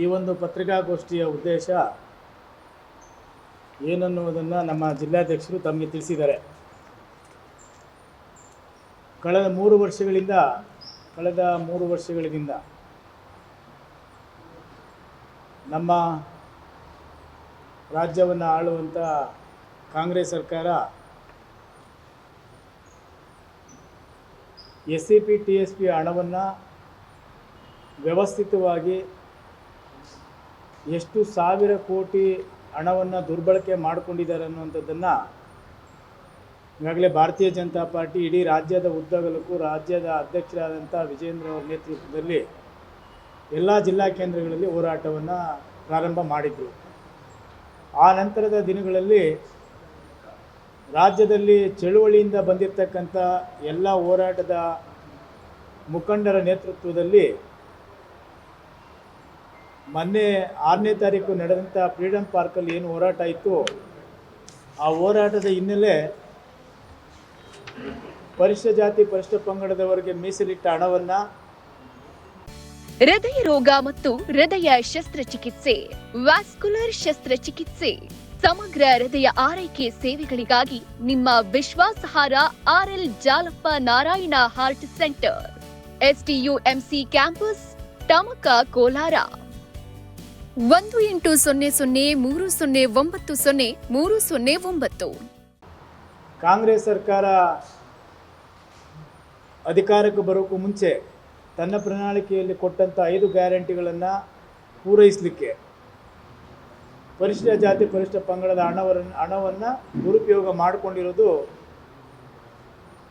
ಈ ಒಂದು ಪತ್ರಿಕಾಗೋಷ್ಠಿಯ ಉದ್ದೇಶ ಏನನ್ನುವುದನ್ನು ನಮ್ಮ ಜಿಲ್ಲಾಧ್ಯಕ್ಷರು ತಮಗೆ ತಿಳಿಸಿದ್ದಾರೆ. ಕಳೆದ ಮೂರು ವರ್ಷಗಳಿಂದ, ಕಳೆದ ಮೂರು ವರ್ಷಗಳಿಂದ ನಮ್ಮ ರಾಜ್ಯವನ್ನು ಆಳುವಂಥ ಕಾಂಗ್ರೆಸ್ ಸರ್ಕಾರ S C P, T S P ಹಣವನ್ನು ವ್ಯವಸ್ಥಿತವಾಗಿ ಎಷ್ಟು ಸಾವಿರ ಕೋಟಿ ಹಣವನ್ನು ದುರ್ಬಳಕೆ ಮಾಡಿಕೊಂಡಿದ್ದಾರೆ ಅನ್ನುವಂಥದ್ದನ್ನು ಈಗಾಗಲೇ ಭಾರತೀಯ ಜನತಾ ಪಾರ್ಟಿ ಇಡೀ ರಾಜ್ಯದ ಉದ್ದಗಲಕ್ಕೂ ರಾಜ್ಯದ ಅಧ್ಯಕ್ಷರಾದಂಥ ವಿಜೇಂದ್ರ ಅವರ ನೇತೃತ್ವದಲ್ಲಿ ಎಲ್ಲ ಜಿಲ್ಲಾ ಕೇಂದ್ರಗಳಲ್ಲಿ ಹೋರಾಟವನ್ನು ಪ್ರಾರಂಭ ಮಾಡಿದ್ರು. ಆ ನಂತರದ ದಿನಗಳಲ್ಲಿ ರಾಜ್ಯದಲ್ಲಿ ಚಳುವಳಿಯಿಂದ ಬಂದಿರತಕ್ಕಂಥ ಎಲ್ಲ ಹೋರಾಟದ ಮುಖಂಡರ ನೇತೃತ್ವದಲ್ಲಿ ಮೊನ್ನೆ ಆರನೇ ತಾರೀಕು ನಡೆದಂಥ ಫ್ರೀಡಮ್ ಪಾರ್ಕಲ್ಲಿ ಏನು ಹೋರಾಟ ಇತ್ತು, ಆ ಹೋರಾಟದ ಹಿನ್ನೆಲೆ ಪರಿಶಿಷ್ಟ ಜಾತಿ ಪರಿಶಿಷ್ಟ ಪಂಗಡದವರಿಗೆ ಮೀಸಲಿಟ್ಟ ಹಣವನ್ನ ಹೃದಯ ರೋಗ ಮತ್ತು ಹೃದಯ ಶಸ್ತ್ರಚಿಕಿತ್ಸೆ, ವ್ಯಾಸ್ಕುಲರ್ ಶಸ್ತ್ರಚಿಕಿತ್ಸೆ, ಸಮಗ್ರ ಹೃದಯ ಆರೈಕೆ ಸೇವೆಗಳಿಗಾಗಿ ನಿಮ್ಮ ವಿಶ್ವಾಸಹಾರ R L Jalappa Narayana heart centre SDUMC campus Tamaka Kolar. ಒಂದು ಎಂಟು ಸೊನ್ನೆ ಸೊನ್ನೆ ಮೂರು ಸೊನ್ನೆ ಒಂಬತ್ತು ಸೊನ್ನೆ ಮೂರು ಸೊನ್ನೆ ಒಂಬತ್ತು. ಕಾಂಗ್ರೆಸ್ ಸರ್ಕಾರ ಅಧಿಕಾರಕ್ಕೆ ಬರೋಕ್ಕೂ ಮುಂಚೆ ತನ್ನ ಪ್ರಣಾಳಿಕೆಯಲ್ಲಿ ಕೊಟ್ಟಂಥ ಐದು ಗ್ಯಾರಂಟಿಗಳನ್ನು ಪೂರೈಸಲಿಕ್ಕೆ ಪರಿಶಿಷ್ಟ ಜಾತಿ, ಪರಿಶಿಷ್ಟ ಪಂಗಡದ ಹಣವನ್ನು ಹಣವನ್ನು ದುರುಪಯೋಗ ಮಾಡಿಕೊಂಡಿರೋದು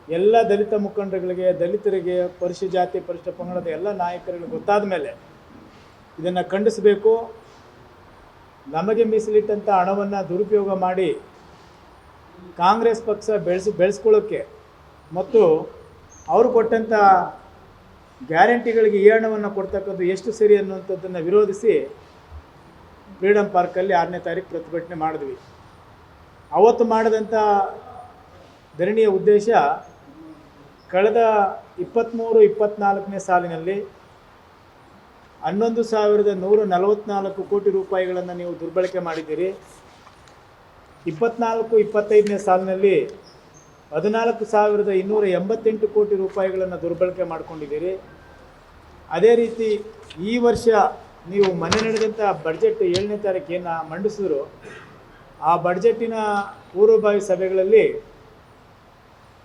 ಎಲ್ಲ ದಲಿತ ಮುಖಂಡರುಗಳಿಗೆ ದಲಿತರಿಗೆ, ಪರಿಶಿಷ್ಟ ಜಾತಿ, ಪರಿಶಿಷ್ಟ ಪಂಗಡದ ಎಲ್ಲ ನಾಯಕರಿಗೆ ಗೊತ್ತಾದ ಮೇಲೆ ಇದನ್ನು ಖಂಡಿಸಬೇಕು. ನಮಗೆ ಮೀಸಲಿಟ್ಟಂಥ ಹಣವನ್ನು ದುರುಪಯೋಗ ಮಾಡಿ ಕಾಂಗ್ರೆಸ್ ಪಕ್ಷ ಬೆಳೆಸಿ ಬೆಳೆಸ್ಕೊಳ್ಳೋಕ್ಕೆ ಮತ್ತು ಅವರು ಕೊಟ್ಟಂಥ ಗ್ಯಾರಂಟಿಗಳಿಗೆ ಈ ಹಣವನ್ನು ಕೊಡ್ತಕ್ಕಂಥ ಎಷ್ಟು ಸರಿ ಅನ್ನುವಂಥದ್ದನ್ನು ವಿರೋಧಿಸಿ ಫ್ರೀಡಮ್ ಪಾರ್ಕಲ್ಲಿ ಆರನೇ ತಾರೀಕು ಪ್ರತಿಭಟನೆ ಮಾಡಿದ್ವಿ. ಅವತ್ತು ಮಾಡಿದಂಥ ಧರಣಿಯ ಉದ್ದೇಶ ಕಳೆದ ಇಪ್ಪತ್ತ್ಮೂರು ಇಪ್ಪತ್ತ್ನಾಲ್ಕನೇ ಸಾಲಿನಲ್ಲಿ ಹನ್ನೊಂದು ಸಾವಿರದ ನೂರ ನಲವತ್ತ್ನಾಲ್ಕು ಕೋಟಿ ರೂಪಾಯಿಗಳನ್ನು ನೀವು ದುರ್ಬಳಕೆ ಮಾಡಿದ್ದೀರಿ. ಇಪ್ಪತ್ನಾಲ್ಕು, ಇಪ್ಪತ್ತೈದನೇ ಸಾಲಿನಲ್ಲಿ ಹದಿನಾಲ್ಕು ಸಾವಿರದ ಇನ್ನೂರ ಎಂಬತ್ತೆಂಟು ಕೋಟಿ ರೂಪಾಯಿಗಳನ್ನು ದುರ್ಬಳಕೆ ಮಾಡಿಕೊಂಡಿದ್ದೀರಿ. ಅದೇ ರೀತಿ ಈ ವರ್ಷ ನೀವು ಮನೆ ನಡೆದಂಥ ಬಡ್ಜೆಟ್ ಏಳನೇ ತಾರೀಕೇನು ಮಂಡಿಸಿದ್ರು. ಆ ಬಡ್ಜೆಟ್ಟಿನ ಪೂರ್ವಭಾವಿ ಸಭೆಗಳಲ್ಲಿ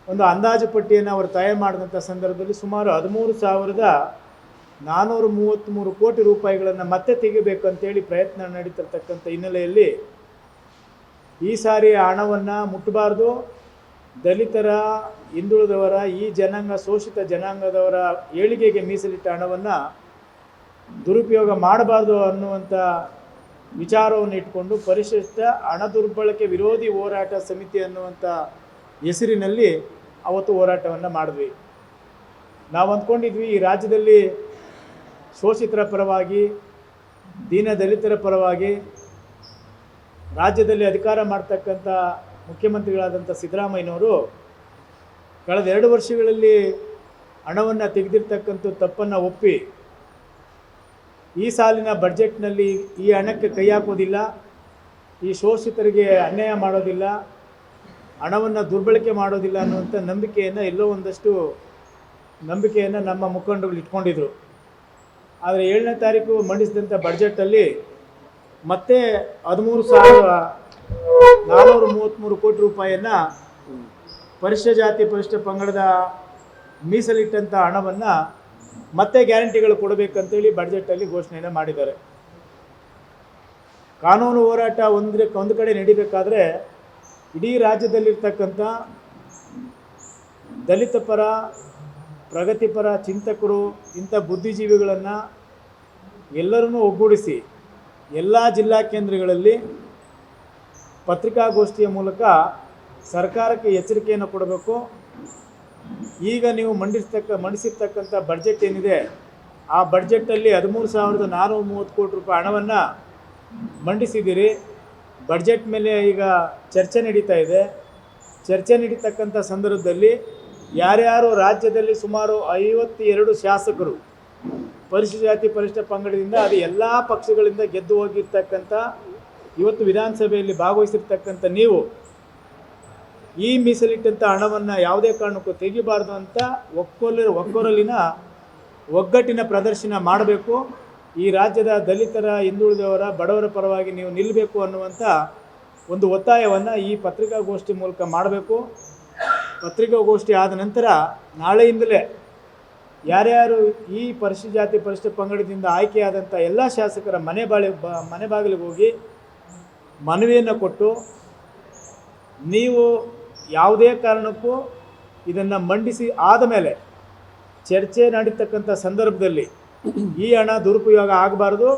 ಒಂದು ಅಂದಾಜು ಪಟ್ಟಿಯನ್ನು ಅವರು ತಯಾರು ಮಾಡಿದಂಥ ಸಂದರ್ಭದಲ್ಲಿ ಸುಮಾರು ಹದಿಮೂರು ಸಾವಿರದ ನಾನ್ನೂರ ಮೂವತ್ತ್ಮೂರು ಕೋಟಿ ರೂಪಾಯಿಗಳನ್ನು ಮತ್ತೆ ತೆಗಿಬೇಕು ಅಂತೇಳಿ ಪ್ರಯತ್ನ ನಡೀತಿರ್ತಕ್ಕಂಥ ಹಿನ್ನೆಲೆಯಲ್ಲಿ ಈ ಸಾರಿ ಹಣವನ್ನು ಮುಟ್ಟಬಾರ್ದು ದಲಿತರ, ಹಿಂದುಳಿದವರ, ಈ ಜನಾಂಗ, ಶೋಷಿತ ಜನಾಂಗದವರ ಏಳಿಗೆಗೆ ಮೀಸಲಿಟ್ಟ ಹಣವನ್ನು ದುರುಪಯೋಗ ಮಾಡಬಾರ್ದು ಅನ್ನುವಂಥ ವಿಚಾರವನ್ನು ಇಟ್ಕೊಂಡು ಪರಿಶಿಷ್ಟ ಹಣ ದುರ್ಬಳಕೆ ವಿರೋಧಿ ಹೋರಾಟ ಸಮಿತಿ ಅನ್ನುವಂಥ ಹೆಸರಿನಲ್ಲಿ ಅವತ್ತು ಹೋರಾಟವನ್ನು ಮಾಡಿದ್ವಿ. ನಾವು ಅಂದ್ಕೊಂಡಿದ್ವಿ ಈ ರಾಜ್ಯದಲ್ಲಿ ಶೋಷಿತರ ಪರವಾಗಿ ದೀನ ದಲಿತರ ಪರವಾಗಿ ರಾಜ್ಯದಲ್ಲಿ ಅಧಿಕಾರ ಮಾಡ್ತಕ್ಕಂಥ ಮುಖ್ಯಮಂತ್ರಿಗಳಾದಂಥ ಸಿದ್ದರಾಮಯ್ಯನವರು ಕಳೆದ ಎರಡು ವರ್ಷಗಳಲ್ಲಿ ಹಣವನ್ನು ತೆಗೆದಿರ್ತಕ್ಕಂಥ ತಪ್ಪನ್ನು ಒಪ್ಪಿ ಈ ಸಾಲಿನ ಬಡ್ಜೆಟ್ನಲ್ಲಿ ಈ ಹಣಕ್ಕೆ ಕೈ ಹಾಕೋದಿಲ್ಲ, ಈ ಶೋಷಿತರಿಗೆ ಅನ್ಯಾಯ ಮಾಡೋದಿಲ್ಲ, ಹಣವನ್ನು ದುರ್ಬಳಕೆ ಮಾಡೋದಿಲ್ಲ ಅನ್ನುವಂಥ ನಂಬಿಕೆಯನ್ನು ಎಲ್ಲೋ ಒಂದಷ್ಟು ನಂಬಿಕೆಯನ್ನು ನಮ್ಮ ಮುಖಂಡರು ಇಟ್ಕೊಂಡಿದ್ರು. ಆದರೆ ಏಳನೇ ತಾರೀಕು ಮಂಡಿಸಿದಂಥ ಬಡ್ಜೆಟಲ್ಲಿ ಮತ್ತೆ ಹದಿಮೂರು ಸಾವಿರ ನಾನ್ನೂರ ಮೂವತ್ತ್ಮೂರು ಕೋಟಿ ರೂಪಾಯಿಯನ್ನು ಪರಿಶಿಷ್ಟ ಜಾತಿ ಪರಿಶಿಷ್ಟ ಪಂಗಡದ ಮೀಸಲಿಟ್ಟಂಥ ಹಣವನ್ನು ಮತ್ತೆ ಗ್ಯಾರಂಟಿಗಳು ಕೊಡಬೇಕಂತೇಳಿ ಬಡ್ಜೆಟಲ್ಲಿ ಘೋಷಣೆಯನ್ನು ಮಾಡಿದ್ದಾರೆ. ಕಾನೂನು ಹೋರಾಟ ಒಂದ್ರೆ, ಒಂದು ಕಡೆ ನಡಿಬೇಕಾದ್ರೆ ಇಡೀ ರಾಜ್ಯದಲ್ಲಿರ್ತಕ್ಕಂಥ ದಲಿತ ಪರ ಪ್ರಗತಿಪರ ಚಿಂತಕರು, ಇಂಥ ಬುದ್ಧಿಜೀವಿಗಳನ್ನು ಎಲ್ಲರನ್ನೂ ಒಗ್ಗೂಡಿಸಿ ಎಲ್ಲ ಜಿಲ್ಲಾ ಕೇಂದ್ರಗಳಲ್ಲಿ ಪತ್ರಿಕಾಗೋಷ್ಠಿಯ ಮೂಲಕ ಸರ್ಕಾರಕ್ಕೆ ಎಚ್ಚರಿಕೆಯನ್ನು ಕೊಡಬೇಕು. ಈಗ ನೀವು ಮಂಡಿಸ್ತಕ್ಕ, ಮಂಡಿಸಿರ್ತಕ್ಕಂಥ ಬಡ್ಜೆಟ್ ಏನಿದೆ, ಆ ಬಡ್ಜೆಟ್ಟಲ್ಲಿ ಹದಿಮೂರು ಸಾವಿರದ ನಾನ್ನೂರ ಮೂವತ್ತು ಕೋಟಿ ರೂಪಾಯಿ ಹಣವನ್ನು ಮಂಡಿಸಿದ್ದೀರಿ ಬಡ್ಜೆಟ್ ಮೇಲೆ ಈಗ ಚರ್ಚೆ ನಡೀತಾ ಇದೆ. ಚರ್ಚೆ ನಡೀತಕ್ಕಂಥ ಸಂದರ್ಭದಲ್ಲಿ ಯಾರ್ಯಾರು ರಾಜ್ಯದಲ್ಲಿ ಸುಮಾರು ಐವತ್ತೆರಡು ಶಾಸಕರು ಪರಿಶಿಷ್ಟ ಜಾತಿ ಪರಿಶಿಷ್ಟ ಪಂಗಡದಿಂದ ಅದು ಎಲ್ಲ ಪಕ್ಷಗಳಿಂದ ಗೆದ್ದು ಹೋಗಿರ್ತಕ್ಕಂಥ, ಇವತ್ತು ವಿಧಾನಸಭೆಯಲ್ಲಿ ಭಾಗವಹಿಸಿರ್ತಕ್ಕಂಥ ನೀವು ಈ ಮೀಸಲಿಟ್ಟಂಥ ಹಣವನ್ನು ಯಾವುದೇ ಕಾರಣಕ್ಕೂ ತೆಗಿಬಾರ್ದು ಅಂತ ಒಕ್ಕೊಲ್ಲ, ಒಕ್ಕೊರಲಿನ ಒಗ್ಗಟ್ಟಿನ ಪ್ರದರ್ಶನ ಮಾಡಬೇಕು. ಈ ರಾಜ್ಯದ ದಲಿತರ, ಹಿಂದುಳಿದವರ, ಬಡವರ ಪರವಾಗಿ ನೀವು ನಿಲ್ಲಬೇಕು ಅನ್ನುವಂಥ ಒಂದು ಒತ್ತಾಯವನ್ನು ಈ ಪತ್ರಿಕಾಗೋಷ್ಠಿ ಮೂಲಕ ಮಾಡಬೇಕು. ಪತ್ರಿಕಾಗೋಷ್ಠಿ ಆದ ನಂತರ ನಾಳೆಯಿಂದಲೇ ಯಾರ್ಯಾರು ಈ ಪರಿಶಿಷ್ಟ ಜಾತಿ ಪರಿಶಿಷ್ಟ ಪಂಗಡದಿಂದ ಆಯ್ಕೆಯಾದಂಥ ಎಲ್ಲ ಶಾಸಕರ ಮನೆ ಬಾಳಿ, ಬ, ಮನೆ ಬಾಗಿಲಿಗೆ ಹೋಗಿ ಮನವಿಯನ್ನು ಕೊಟ್ಟು ನೀವು ಯಾವುದೇ ಕಾರಣಕ್ಕೂ ಇದನ್ನು ಮಂಡಿಸಿ ಆದ ಮೇಲೆ ಚರ್ಚೆ ನಡೀತಕ್ಕಂಥ ಸಂದರ್ಭದಲ್ಲಿ ಈ ಹಣ ದುರುಪಯೋಗ ಆಗಬಾರ್ದು.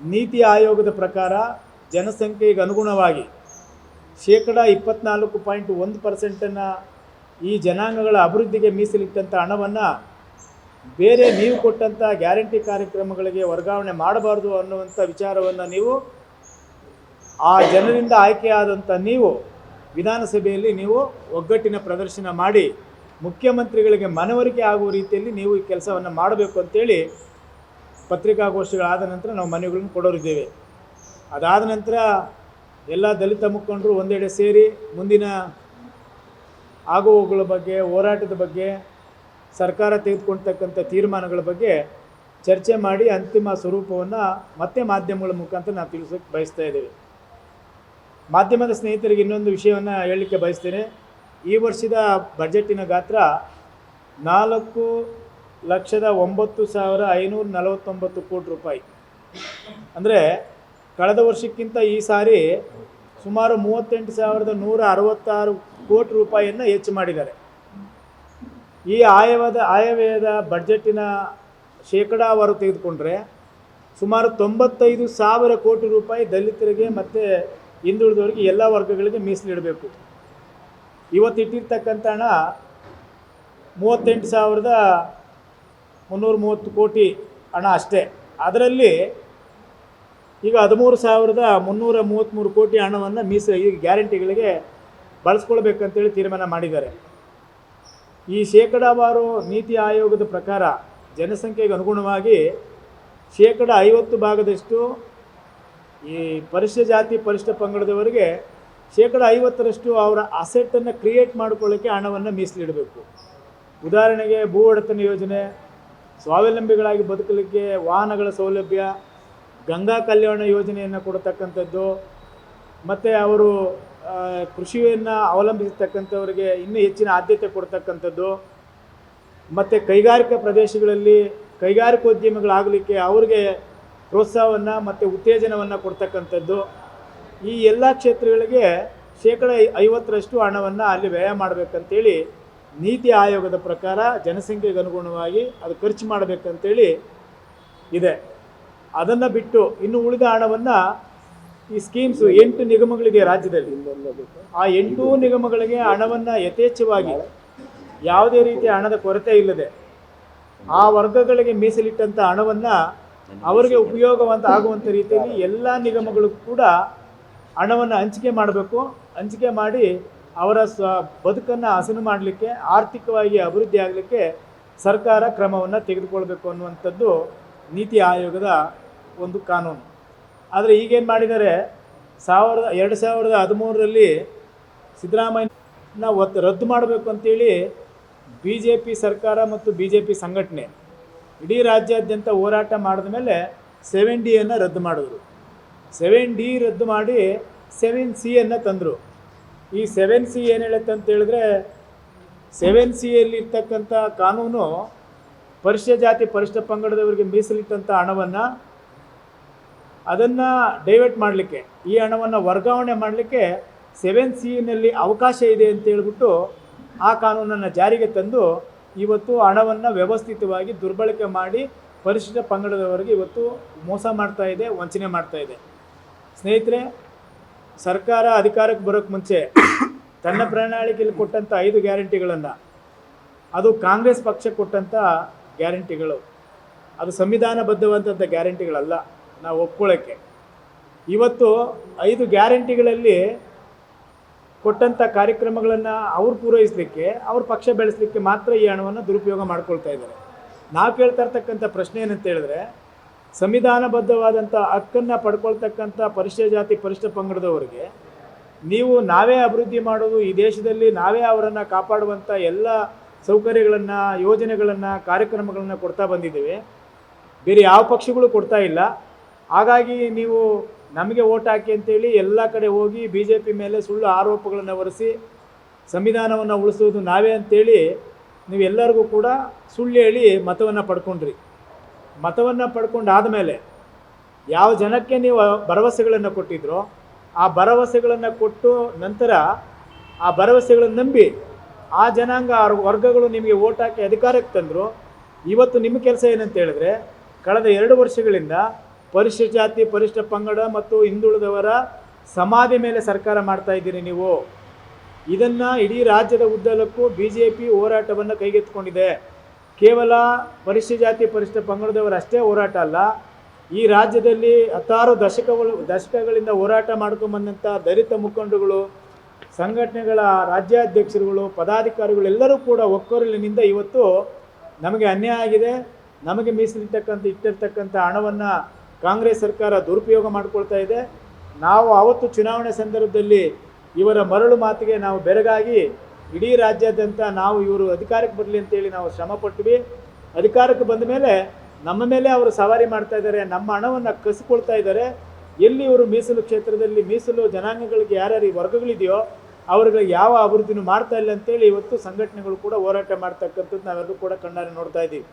ನೀತಿ ಆಯೋಗದ ಪ್ರಕಾರ ಜನಸಂಖ್ಯೆಗೆ ಅನುಗುಣವಾಗಿ ಶೇಕಡ ಇಪ್ಪತ್ನಾಲ್ಕು ಪಾಯಿಂಟ್ ಒಂದು ಪರ್ಸೆಂಟನ್ನು ಈ ಜನಾಂಗಗಳ ಅಭಿವೃದ್ಧಿಗೆ ಮೀಸಲಿಟ್ಟಂಥ ಹಣವನ್ನು ಬೇರೆ ನೀವು ಕೊಟ್ಟಂಥ ಗ್ಯಾರಂಟಿ ಕಾರ್ಯಕ್ರಮಗಳಿಗೆ ವರ್ಗಾವಣೆ ಮಾಡಬಾರ್ದು ಅನ್ನುವಂಥ ವಿಚಾರವನ್ನು ನೀವು ಆ ಜನರಿಂದ ಆಯ್ಕೆಯಾದಂಥ ನೀವು ವಿಧಾನಸಭೆಯಲ್ಲಿ ನೀವು ಒಗ್ಗಟ್ಟಿನ ಪ್ರದರ್ಶನ ಮಾಡಿ ಮುಖ್ಯಮಂತ್ರಿಗಳಿಗೆ ಮನವರಿಕೆ ಆಗುವ ರೀತಿಯಲ್ಲಿ ನೀವು ಈ ಕೆಲಸವನ್ನು ಮಾಡಬೇಕು ಅಂತೇಳಿ ಪತ್ರಿಕಾಗೋಷ್ಠಿಗಳಾದ ನಂತರ ನಾವು ಮನವಿಗಳನ್ನು ಕೊಡೋರಿದ್ದೇವೆ. ಅದಾದ ನಂತರ ಎಲ್ಲ ದಲಿತ ಮುಖಂಡರು ಒಂದೆಡೆ ಸೇರಿ ಮುಂದಿನ ಆಗುವಗಳ ಬಗ್ಗೆ, ಹೋರಾಟದ ಬಗ್ಗೆ, ಸರ್ಕಾರ ತೆಗೆದುಕೊಳ್ತಕ್ಕಂಥ ತೀರ್ಮಾನಗಳ ಬಗ್ಗೆ ಚರ್ಚೆ ಮಾಡಿ ಅಂತಿಮ ಸ್ವರೂಪವನ್ನು ಮತ್ತೆ ಮಾಧ್ಯಮಗಳ ಮುಖಾಂತರ ನಾವು ತಿಳಿಸೋಕೆ ಬಯಸ್ತಾ ಇದ್ದೇವೆ. ಮಾಧ್ಯಮದ ಸ್ನೇಹಿತರಿಗೆ ಇನ್ನೊಂದು ವಿಷಯವನ್ನು ಹೇಳಲಿಕ್ಕೆ ಬಯಸ್ತೇನೆ. ಈ ವರ್ಷದ ಬಜೆಟಿನ ಗಾತ್ರ ನಾಲ್ಕು ಲಕ್ಷದ ಒಂಬತ್ತು ಸಾವಿರ ಐನೂರ ನಲವತ್ತೊಂಬತ್ತು ಕೋಟಿ ರೂಪಾಯಿ. ಅಂದರೆ ಕಳೆದ ವರ್ಷಕ್ಕಿಂತ ಈ ಸಾರಿ ಸುಮಾರು ಮೂವತ್ತೆಂಟು ಸಾವಿರದ ನೂರ ಅರವತ್ತಾರು ಕೋಟಿ ರೂಪಾಯಿಯನ್ನು ಹೆಚ್ಚು ಮಾಡಿದ್ದಾರೆ. ಈ ಆಯವ್ಯದ, ಆಯವ್ಯಯದ ಬಡ್ಜೆಟಿನ ಶೇಕಡಾವಾರು ತೆಗೆದುಕೊಂಡ್ರೆ ಸುಮಾರು ತೊಂಬತ್ತೈದು ಸಾವಿರ ಕೋಟಿ ರೂಪಾಯಿ ದಲಿತರಿಗೆ ಮತ್ತು ಹಿಂದುಳಿದವರಿಗೆ ಎಲ್ಲ ವರ್ಗಗಳಿಗೆ ಮೀಸಲಿಡಬೇಕು ಇವತ್ತು ಇಟ್ಟಿರ್ತಕ್ಕಂಥ ಹಣ ಮೂವತ್ತೆಂಟು ಸಾವಿರದ ಮುನ್ನೂರ ಮೂವತ್ತು ಕೋಟಿ ಹಣ ಅಷ್ಟೇ. ಅದರಲ್ಲಿ ಈಗ ಹದಿಮೂರು ಸಾವಿರದ ಮುನ್ನೂರ ಮೂವತ್ತ್ಮೂರು ಕೋಟಿ ಹಣವನ್ನು ಮೀಸ ಈ ಗ್ಯಾರಂಟಿಗಳಿಗೆ ಬಳಸ್ಕೊಳ್ಬೇಕಂತೇಳಿ ತೀರ್ಮಾನ ಮಾಡಿದ್ದಾರೆ. ಈ ಶೇಕಡಾವಾರು ನೀತಿ ಆಯೋಗದ ಪ್ರಕಾರ ಜನಸಂಖ್ಯೆಗೆ ಅನುಗುಣವಾಗಿ ಶೇಕಡ ಐವತ್ತು ಭಾಗದಷ್ಟು ಈ ಪರಿಶಿಷ್ಟ ಜಾತಿ ಪರಿಶಿಷ್ಟ ಪಂಗಡದವರಿಗೆ ಶೇಕಡ ಐವತ್ತರಷ್ಟು ಅವರ ಅಸೆಟನ್ನು ಕ್ರಿಯೇಟ್ ಮಾಡ್ಕೊಳ್ಳೋಕ್ಕೆ ಹಣವನ್ನು ಮೀಸಲಿಡಬೇಕು. ಉದಾಹರಣೆಗೆ ಭೂ ಒಡೆತನ ಯೋಜನೆ, ಸ್ವಾವಲಂಬಿಗಳಾಗಿ ಬದುಕಲಿಕ್ಕೆ ವಾಹನಗಳ ಸೌಲಭ್ಯ ಗಂಗಾ ಕಲ್ಯಾಣ ಯೋಜನೆಯನ್ನು ಕೊಡತಕ್ಕಂಥದ್ದು, ಮತ್ತು ಅವರು ಕೃಷಿಯನ್ನು ಅವಲಂಬಿಸತಕ್ಕಂಥವರಿಗೆ ಇನ್ನೂ ಹೆಚ್ಚಿನ ಆದ್ಯತೆ ಕೊಡ್ತಕ್ಕಂಥದ್ದು, ಮತ್ತು ಕೈಗಾರಿಕಾ ಪ್ರದೇಶಗಳಲ್ಲಿ ಕೈಗಾರಿಕೋದ್ಯಮಿಗಳಾಗಲಿಕ್ಕೆ ಅವರಿಗೆ ಪ್ರೋತ್ಸಾಹವನ್ನು ಮತ್ತು ಉತ್ತೇಜನವನ್ನು ಕೊಡ್ತಕ್ಕಂಥದ್ದು. ಈ ಎಲ್ಲ ಕ್ಷೇತ್ರಗಳಿಗೆ ಶೇಕಡ ಐವತ್ತರಷ್ಟು ಹಣವನ್ನು ಅಲ್ಲಿ ವ್ಯಯ ಮಾಡಬೇಕಂತೇಳಿ ನೀತಿ ಆಯೋಗದ ಪ್ರಕಾರ ಜನಸಂಖ್ಯೆಗೆ ಅನುಗುಣವಾಗಿ ಅದು ಖರ್ಚು ಮಾಡಬೇಕಂತೇಳಿ ಇದೆ. ಅದನ್ನು ಬಿಟ್ಟು ಇನ್ನು ಉಳಿದ ಹಣವನ್ನು ಈ ಸ್ಕೀಮ್ಸು ಎಂಟು ನಿಗಮಗಳಿದೆ ರಾಜ್ಯದಲ್ಲಿ. ಆ ಎಂಟು ನಿಗಮಗಳಿಗೆ ಹಣವನ್ನು ಯಥೇಚ್ಛವಾಗಿ ಯಾವುದೇ ರೀತಿಯ ಹಣದ ಕೊರತೆ ಇಲ್ಲದೆ ಆ ವರ್ಗಗಳಿಗೆ ಮೀಸಲಿಟ್ಟಂಥ ಹಣವನ್ನು ಅವರಿಗೆ ಉಪಯೋಗವಂತ ಆಗುವಂಥ ರೀತಿಯಲ್ಲಿ ಎಲ್ಲ ನಿಗಮಗಳು ಕೂಡ ಹಣವನ್ನು ಹಂಚಿಕೆ ಮಾಡಬೇಕು. ಹಂಚಿಕೆ ಮಾಡಿ ಅವರ ಸ್ವ ಬದುಕನ್ನು ಹಸನು ಮಾಡಲಿಕ್ಕೆ, ಆರ್ಥಿಕವಾಗಿ ಅಭಿವೃದ್ಧಿ ಆಗಲಿಕ್ಕೆ ಸರ್ಕಾರ ಕ್ರಮವನ್ನು ತೆಗೆದುಕೊಳ್ಬೇಕು ಅನ್ನುವಂಥದ್ದು ನೀತಿ ಆಯೋಗದ ಒಂದು ಕಾನೂನು. ಆದರೆ ಈಗೇನು ಮಾಡಿದ್ದಾರೆ? ಸಾವಿರದ, ಎರಡು ಸಾವಿರದ ಹದಿಮೂರರಲ್ಲಿ ಸಿದ್ದರಾಮಯ್ಯನ ಒತ್ತು ರದ್ದು ಮಾಡಬೇಕು ಅಂತೇಳಿ ಬಿ ಜೆ ಪಿ ಸರ್ಕಾರ ಮತ್ತು ಬಿ ಜೆ ಪಿ ಸಂಘಟನೆ ಇಡೀ ರಾಜ್ಯಾದ್ಯಂತ ಹೋರಾಟ ಮಾಡಿದ ಮೇಲೆ ಸೆವೆನ್ ಡಿಯನ್ನು ರದ್ದು ಮಾಡಿದ್ರು. ಸೆವೆನ್ ಡಿ ರದ್ದು ಮಾಡಿ ಸೆವೆನ್ ಸಿಯನ್ನು ತಂದರು. ಈ ಸೆವೆನ್ ಸಿ ಏನು ಹೇಳುತ್ತೆ ಅಂತ ಹೇಳಿದ್ರೆ ಸೆವೆನ್ ಸಿಯಲ್ಲಿ ಇರ್ತಕ್ಕಂಥ ಕಾನೂನು ಪರಿಶಿಷ್ಟ ಜಾತಿ ಪರಿಶಿಷ್ಟ ಪಂಗಡದವರಿಗೆ ಮೀಸಲಿಟ್ಟಂಥ ಹಣವನ್ನು ಅದನ್ನು ಡೈವರ್ಟ್ ಮಾಡಲಿಕ್ಕೆ, ಈ ಹಣವನ್ನು ವರ್ಗಾವಣೆ ಮಾಡಲಿಕ್ಕೆ ಸೆವೆನ್ ಸಿನಲ್ಲಿ ಅವಕಾಶ ಇದೆ ಅಂತ ಹೇಳ್ಬಿಟ್ಟು ಆ ಕಾನೂನನ್ನು ಜಾರಿಗೆ ತಂದು ಇವತ್ತು ಹಣವನ್ನು ವ್ಯವಸ್ಥಿತವಾಗಿ ದುರ್ಬಳಕೆ ಮಾಡಿ ಪರಿಶಿಷ್ಟ ಪಂಗಡದವರಿಗೆ ಇವತ್ತು ಮೋಸ ಮಾಡ್ತಾ ಇದೆ, ವಂಚನೆ ಮಾಡ್ತಾ ಇದೆ. ಸ್ನೇಹಿತರೆ, ಸರ್ಕಾರ ಅಧಿಕಾರಕ್ಕೆ ಬರೋಕ್ಕೆ ಮುಂಚೆ ತನ್ನ ಪ್ರಣಾಳಿಕೆಯಲ್ಲಿ ಕೊಟ್ಟಂಥ ಐದು ಗ್ಯಾರಂಟಿಗಳನ್ನು, ಅದು ಕಾಂಗ್ರೆಸ್ ಪಕ್ಷ ಕೊಟ್ಟಂಥ ಗ್ಯಾರಂಟಿಗಳು. ಅದು ಸಂವಿಧಾನಬದ್ಧವಾದಂಥ ಗ್ಯಾರಂಟಿಗಳಲ್ಲ. ನಾವು ಒಪ್ಕೊಳ್ಳೋಕ್ಕೆ. ಇವತ್ತು ಐದು ಗ್ಯಾರಂಟಿಗಳಲ್ಲಿ ಕೊಟ್ಟಂಥ ಕಾರ್ಯಕ್ರಮಗಳನ್ನು ಅವ್ರು ಪೂರೈಸಲಿಕ್ಕೆ, ಅವ್ರ ಪಕ್ಷ ಬೆಳೆಸಲಿಕ್ಕೆ ಮಾತ್ರ ಈ ಹಣವನ್ನು ದುರುಪಯೋಗ ಮಾಡ್ಕೊಳ್ತಾ ಇದ್ದಾರೆ. ನಾವು ಕೇಳ್ತಾ ಇರ್ತಕ್ಕಂಥ ಪ್ರಶ್ನೆ ಏನಂತ ಹೇಳಿದ್ರೆ ಸಂವಿಧಾನಬದ್ಧವಾದಂಥ ಹಕ್ಕನ್ನು ಪಡ್ಕೊಳ್ತಕ್ಕಂಥ ಪರಿಶಿಷ್ಟ ಜಾತಿ ಪರಿಶಿಷ್ಟ ಪಂಗಡದವರಿಗೆ ನೀವು ನಾವೇ ಅಭಿವೃದ್ಧಿ ಮಾಡೋದು, ಈ ದೇಶದಲ್ಲಿ ನಾವೇ ಅವರನ್ನು ಕಾಪಾಡುವಂಥ ಎಲ್ಲ ಸೌಕರ್ಯಗಳನ್ನು, ಯೋಜನೆಗಳನ್ನು, ಕಾರ್ಯಕ್ರಮಗಳನ್ನು ಕೊಡ್ತಾ ಬಂದಿದ್ದೀವಿ. ಬೇರೆ ಯಾವ ಪಕ್ಷಗಳು ಕೊಡ್ತಾ ಇಲ್ಲ. ಹಾಗಾಗಿ ನೀವು ನಮಗೆ ಓಟ್ ಹಾಕಿ ಅಂತೇಳಿ ಎಲ್ಲ ಕಡೆ ಹೋಗಿ ಬಿ ಜೆ ಪಿ ಮೇಲೆ ಸುಳ್ಳು ಆರೋಪಗಳನ್ನು ಹೊರಿಸಿ ಸಂವಿಧಾನವನ್ನು ಉಳಿಸುವುದು ನಾವೇ ಅಂತೇಳಿ ನೀವೆಲ್ಲರಿಗೂ ಕೂಡ ಸುಳ್ಳು ಹೇಳಿ ಮತವನ್ನು ಪಡ್ಕೊಂಡ್ರಿ. ಮತವನ್ನು ಪಡ್ಕೊಂಡಾದ ಮೇಲೆ ಯಾವ ಜನಕ್ಕೆ ನೀವು ಭರವಸೆಗಳನ್ನು ಕೊಟ್ಟಿದ್ರೋ ಆ ಭರವಸೆಗಳನ್ನು ಕೊಟ್ಟು ನಂತರ ಆ ಭರವಸೆಗಳನ್ನು ನಂಬಿ ಆ ಜನಾಂಗ ವರ್ಗಗಳು ನಿಮಗೆ ಓಟ್ ಹಾಕಿ ಅಧಿಕಾರಕ್ಕೆ ತಂದರು. ಇವತ್ತು ನಿಮ್ಮ ಕೆಲಸ ಏನಂತ ಹೇಳಿದ್ರೆ, ಕಳೆದ ಎರಡು ವರ್ಷಗಳಿಂದ ಪರಿಶಿಷ್ಟ ಜಾತಿ ಪರಿಶಿಷ್ಟ ಪಂಗಡ ಮತ್ತು ಹಿಂದುಳಿದವರ ಸಮಾಧಿ ಮೇಲೆ ಸರ್ಕಾರ ಮಾಡ್ತಾ ಇದ್ದೀರಿ ನೀವು. ಇದನ್ನು ಇಡೀ ರಾಜ್ಯದ ಉದ್ದಲಕ್ಕೂ ಬಿ ಜೆ ಪಿ ಹೋರಾಟವನ್ನು ಕೈಗೆತ್ತಿಕೊಂಡಿದೆ. ಕೇವಲ ಪರಿಶಿಷ್ಟ ಜಾತಿ ಪರಿಶಿಷ್ಟ ಪಂಗಡದವರಷ್ಟೇ ಹೋರಾಟ ಅಲ್ಲ, ಈ ರಾಜ್ಯದಲ್ಲಿ ಹತ್ತಾರು ದಶಕಗಳು, ದಶಕಗಳಿಂದ ಹೋರಾಟ ಮಾಡ್ಕೊಂಬಂದಂಥ ದಲಿತ ಮುಖಂಡಗಳು ಸಂಘಟನೆಗಳ ರಾಜ್ಯಾಧ್ಯಕ್ಷರುಗಳು, ಪದಾಧಿಕಾರಿಗಳು ಎಲ್ಲರೂ ಕೂಡ ಒಕ್ಕೊರಲಿನಿಂದ ಇವತ್ತು ನಮಗೆ ಅನ್ಯಾಯ ಆಗಿದೆ. ನಮಗೆ ಮೀಸಲಿಟ್ಟಕ್ಕಂಥ, ಇಟ್ಟಿರ್ತಕ್ಕಂಥ ಹಣವನ್ನು ಕಾಂಗ್ರೆಸ್ ಸರ್ಕಾರ ದುರುಪಯೋಗ ಮಾಡ್ಕೊಳ್ತಾ ಇದೆ. ನಾವು ಆವತ್ತು ಚುನಾವಣೆ ಸಂದರ್ಭದಲ್ಲಿ ಇವರ ಮರಳು ಮಾತಿಗೆ ನಾವು ಬೆರಗಾಗಿ ಇಡೀ ರಾಜ್ಯಾದ್ಯಂತ ನಾವು ಇವರು ಅಧಿಕಾರಕ್ಕೆ ಬರಲಿ ಅಂತೇಳಿ ನಾವು ಶ್ರಮ ಪಟ್ವಿ. ಅಧಿಕಾರಕ್ಕೆ ಬಂದ ಮೇಲೆ ನಮ್ಮ ಮೇಲೆ ಅವರು ಸವಾರಿ ಮಾಡ್ತಾ ಇದ್ದಾರೆ, ನಮ್ಮ ಹಣವನ್ನು ಕಸಿಕೊಳ್ತಾ ಇದ್ದಾರೆ. ಎಲ್ಲಿ ಇವರು ಮೀಸಲು ಕ್ಷೇತ್ರದಲ್ಲಿ ಮೀಸಲು ಜನಾಂಗಗಳಿಗೆ ಯಾರ್ಯಾರು ವರ್ಗಗಳಿದೆಯೋ ಅವ್ರಿಗೆ ಯಾವ ಅಭಿವೃದ್ಧಿನೂ ಮಾಡ್ತಾ ಇಲ್ಲ ಅಂತೇಳಿ ಇವತ್ತು ಸಂಘಟನೆಗಳು ಕೂಡ ಹೋರಾಟ ಮಾಡ್ತಕ್ಕಂಥದ್ದು ನಾವೆಲ್ಲರೂ ಕೂಡ ಕಣ್ಣಾರೆ ನೋಡ್ತಾ ಇದ್ದೀವಿ.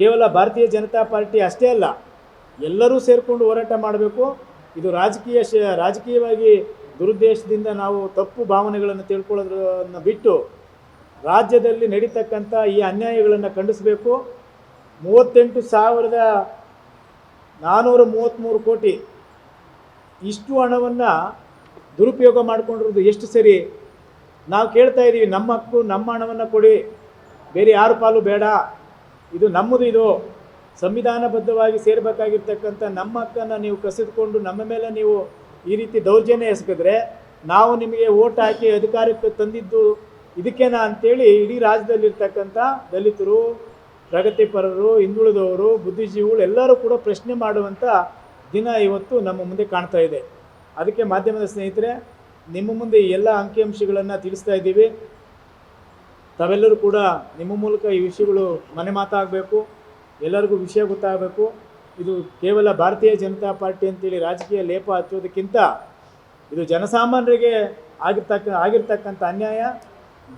ಕೇವಲ ಭಾರತೀಯ ಜನತಾ ಪಾರ್ಟಿ ಅಷ್ಟೇ ಅಲ್ಲ ಎಲ್ಲರೂ ಸೇರಿಕೊಂಡು ಹೋರಾಟ ಮಾಡಬೇಕು. ಇದು ರಾಜಕೀಯ ಶ, ರಾಜಕೀಯವಾಗಿ ದುರುದ್ದೇಶದಿಂದ ನಾವು ತಪ್ಪು ಭಾವನೆಗಳನ್ನು ತಿಳ್ಕೊಳ್ಳೋದನ್ನು ಬಿಟ್ಟು ರಾಜ್ಯದಲ್ಲಿ ನಡೀತಕ್ಕಂಥ ಈ ಅನ್ಯಾಯಗಳನ್ನು ಖಂಡಿಸಬೇಕು. ಮೂವತ್ತೆಂಟು ಸಾವಿರದ ನಾನ್ನೂರ ಮೂವತ್ತ್ಮೂರು ಕೋಟಿ ಇಷ್ಟು ಹಣವನ್ನು ದುರುಪಯೋಗ ಮಾಡಿಕೊಂಡಿರೋದು ಎಷ್ಟು ಸರಿ? ನಾವು ಕೇಳ್ತಾ ಇದ್ದೀವಿ, ನಮ್ಮ ಹಕ್ಕು, ನಮ್ಮ ಹಣವನ್ನು ಕೊಡಿ. ಬೇರೆ ಯಾರು ಪಾಲು ಬೇಡ. ಇದು ನಮ್ಮದು ಇದು. ಸಂವಿಧಾನಬದ್ಧವಾಗಿ ಸೇರಬೇಕಾಗಿರ್ತಕ್ಕಂಥ ನಮ್ಮ ಹಕ್ಕನ್ನು ನೀವು ಕಸಿದುಕೊಂಡು ನಮ್ಮ ಮೇಲೆ ನೀವು ಈ ರೀತಿ ದೌರ್ಜನ್ಯ ಎಸಗಿದ್ರೆ ನಾವು ನಿಮಗೆ ಓಟ್ ಹಾಕಿ ಅಧಿಕಾರಕ್ಕೆ ತಂದಿದ್ದು ಇದಕ್ಕೇನಾ ಅಂತೇಳಿ ಇಡೀ ರಾಜ್ಯದಲ್ಲಿರ್ತಕ್ಕಂಥ ದಲಿತರು, ಪ್ರಗತಿಪರರು, ಹಿಂದುಳಿದವರು, ಬುದ್ಧಿಜೀವಿಗಳು ಎಲ್ಲರೂ ಕೂಡ ಪ್ರಶ್ನೆ ಮಾಡುವಂಥ ದಿನ ಇವತ್ತು ನಮ್ಮ ಮುಂದೆ ಕಾಣ್ತಾ ಇದೆ. ಅದಕ್ಕೆ ಮಾಧ್ಯಮದ ಸ್ನೇಹಿತರೆ, ನಿಮ್ಮ ಮುಂದೆ ಈ ಎಲ್ಲ ಅಂಕಿಅಂಶಗಳನ್ನು ತಿಳಿಸ್ತಾ ಇದ್ದೀವಿ. ತಾವೆಲ್ಲರೂ ಕೂಡ ನಿಮ್ಮ ಮೂಲಕ ಈ ವಿಷಯಗಳು ಮನೆ ಮಾತಾಗಬೇಕು. ಎಲ್ಲರಿಗೂ ವಿಷಯ ಗೊತ್ತಾಗಬೇಕು. ಇದು ಕೇವಲ ಭಾರತೀಯ ಜನತಾ ಪಾರ್ಟಿ ಅಂತೇಳಿ ರಾಜಕೀಯ ಲೇಪ ಹಚ್ಚೋದಕ್ಕಿಂತ ಇದು ಜನಸಾಮಾನ್ಯರಿಗೆ ಆಗಿರ್ತಕ್ಕ, ಆಗಿರ್ತಕ್ಕಂಥ ಅನ್ಯಾಯ.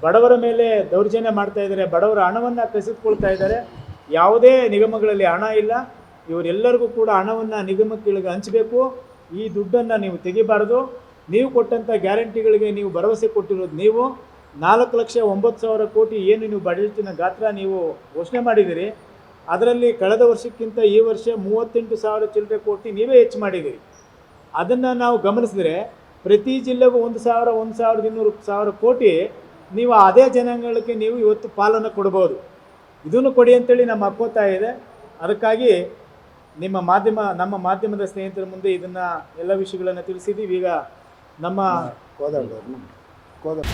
ಬಡವರ ಮೇಲೆ ದೌರ್ಜನ್ಯ ಮಾಡ್ತಾ ಇದ್ದಾರೆ. ಬಡವರ ಹಣವನ್ನು ಕಸಿದುಕೊಳ್ತಾ ಇದ್ದಾರೆ. ಯಾವುದೇ ನಿಗಮಗಳಲ್ಲಿ ಹಣ ಇಲ್ಲ. ಇವರೆಲ್ಲರಿಗೂ ಕೂಡ ಹಣವನ್ನು ನಿಗಮಗಳಿಗೆ ಹಂಚಬೇಕು. ಈ ದುಡ್ಡನ್ನು ನೀವು ತೆಗಿಬಾರ್ದು. ನೀವು ಕೊಟ್ಟಂಥ ಗ್ಯಾರಂಟಿಗಳಿಗೆ ನೀವು ಭರವಸೆ ಕೊಟ್ಟಿರೋದು ನೀವು. ನಾಲ್ಕು ಲಕ್ಷ ಒಂಬತ್ತು ಸಾವಿರ ಕೋಟಿ ಏನು ನೀವು ಬಜೆಟಿನ ಗಾತ್ರ ನೀವು ಘೋಷಣೆ ಮಾಡಿದ್ದೀರಿ. ಅದರಲ್ಲಿ ಕಳೆದ ವರ್ಷಕ್ಕಿಂತ ಈ ವರ್ಷ ಮೂವತ್ತೆಂಟು ಸಾವಿರ ಚಿಲ್ಲರೆ ಕೋಟಿ ನೀವೇ ಹೆಚ್ಚು ಮಾಡಿದ್ದೀರಿ. ಅದನ್ನು ನಾವು ಗಮನಿಸಿದ್ರೆ ಪ್ರತಿ ಜಿಲ್ಲೆಗೂ ಒಂದು ಸಾವಿರ, ಒಂದು ಸಾವಿರದ ಇನ್ನೂರು ಸಾವಿರ ಕೋಟಿ ನೀವು ಅದೇ ಜನಗಳಿಗೆ ನೀವು ಇವತ್ತು ಪಾಲನ್ನು ಕೊಡ್ಬೋದು. ಇದನ್ನು ಕೊಡಿ ಅಂತೇಳಿ ನಮ್ಮ ಅಕ್ಕೋತಾ ಇದೆ. ಅದಕ್ಕಾಗಿ ನಿಮ್ಮ ಮಾಧ್ಯಮ, ನಮ್ಮ ಮಾಧ್ಯಮದ ಸ್ನೇಹಿತರ ಮುಂದೆ ಇದನ್ನು ಎಲ್ಲ ವಿಷಯಗಳನ್ನು ತಿಳಿಸಿದ್ದೀವಿ. ಈಗ ನಮ್ಮ ಕೋದಂಡ ಕೋದಂಡ